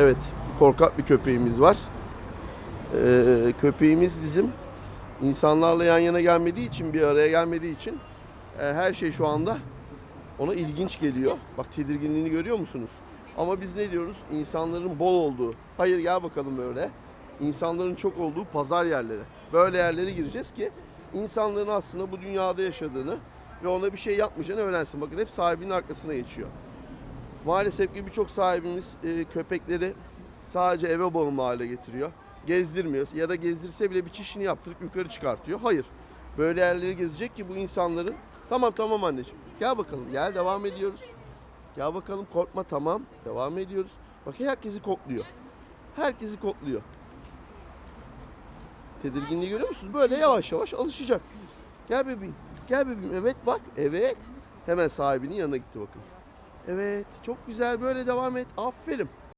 Evet, korkak bir köpeğimiz var. Ee, köpeğimiz bizim insanlarla yan yana gelmediği için, bir araya gelmediği için e, her şey şu anda ona ilginç geliyor. Bak tedirginliğini görüyor musunuz? Ama biz ne diyoruz? İnsanların bol olduğu. Hayır gel bakalım böyle. İnsanların çok olduğu pazar yerleri. Böyle yerlere gireceğiz ki insanların aslında bu dünyada yaşadığını ve ona bir şey yapmayacağını öğrensin. Bakın hep sahibinin arkasına geçiyor. Maalesef ki birçok sahibimiz e, köpekleri sadece eve bağımlı hale getiriyor. Gezdirmiyor ya da gezdirse bile bir çişini yaptırıp yukarı çıkartıyor. Hayır. Böyle yerleri gezecek ki bu insanların tamam tamam anneciğim gel bakalım gel devam ediyoruz. Gel bakalım korkma tamam devam ediyoruz. Bak herkesi kokluyor. Herkesi kokluyor. Tedirginliği görüyor musunuz? Böyle yavaş yavaş alışacak. Gel bebeğim. Gel bebeğim. Evet bak. Evet. Hemen sahibinin yanına gitti bakın. Evet. Çok güzel. Böyle devam et. Aferin.